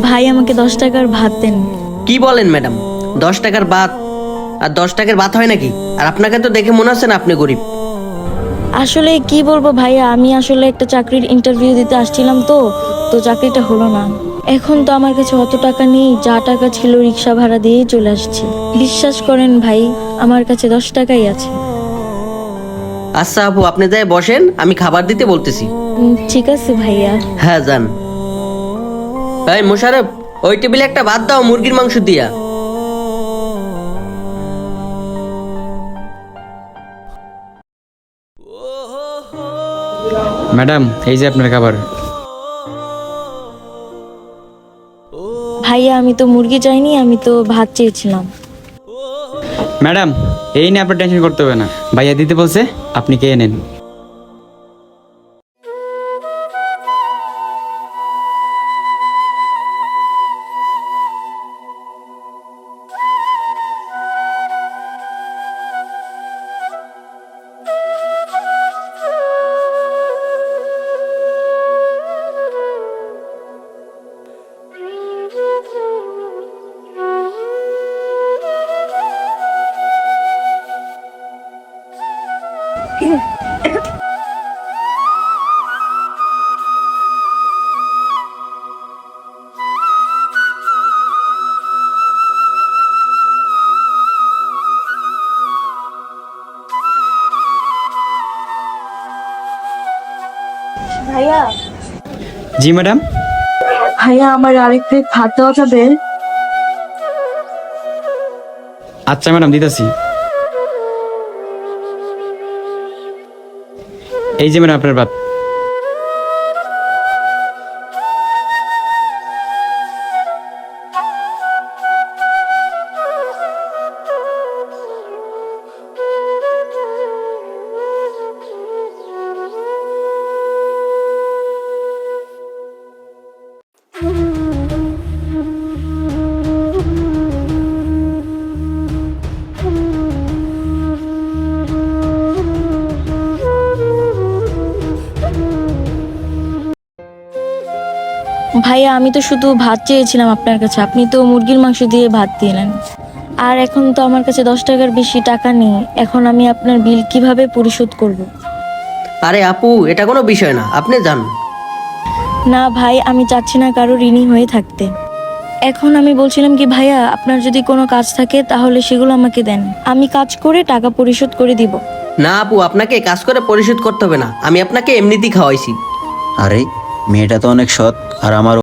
ভাই আমাকে দশ টাকার ভাত দেন। কি বলেন ম্যাডাম? দশ টাকার ভাত আর দশ টাকার ভাত হয় নাকি? আর আপনাকে তো দেখে মনে হচ্ছে না আপনি গরিব। আসলে কি বলব ভাইয়া আমি আসলে একটা চাকরির ইন্টারভিউ দিতে আসছিলাম তো তো চাকরিটা হলো না। এখন তো আমার কাছে অত টাকা নেই যা টাকা ছিল রিক্সা ভাড়া দিয়েই চলে আসছি। বিশ্বাস করেন ভাই আমার কাছে দশ টাকাই আছে। আচ্ছা আপু আপনি যাই বসেন আমি খাবার দিতে বলতেছি। উম, ঠিক আছে ভাইয়া। হ্যাঁ যান। এই মোশারফ ওই টেবিলে একটা ভাত দাও মুরগির মাংস দিয়া। ম্যাডাম এই যে আপনার খাবার। ভাইয়া আমি তো মুরগি চাইনি আমি তো ভাত চেয়েছিলাম। ম্যাডাম এই নিয়ে আপনার টেনশন করতে হবে না। ভাইয়া দিতে বলছে আপনি কে নেন। ভাইয়া। জি ম্যাডাম। ভাইয়া আমার আরেক প্লেট ভাত দেওয়া যাবে? আচ্ছা ম্যাডাম দিতেছি। এই যে ম্যাডাম আপনার ভাত ভাইয়া আমি তো শুধু ভাত চেয়েছিলাম আপনার কাছে। আপনি তো মুরগির মাংস দিয়ে ভাত দিলেন আর এখন তো আমার কাছে দশ টাকার বেশি টাকা নেই। এখন আমি আপনার বিল কীভাবে পরিশোধ করব। আরে আপু এটা কোনো বিষয় না। আপনি যান। না ভাই আমি চাচ্ছি না কারও ঋণী হয়ে থাকতে। এখন আমি বলছিলাম কি ভাইয়া আপনার যদি কোনো কাজ থাকে তাহলে সেগুলো আমাকে দেন। আমি কাজ করে টাকা পরিশোধ করে দিব। না আপু আপনাকে কাজ করে পরিশোধ করতে হবে না। আমি আপনাকে এমনিতেই খাওয়াইছি। আরে মেয়েটা তো অনেক সৎ আর আমার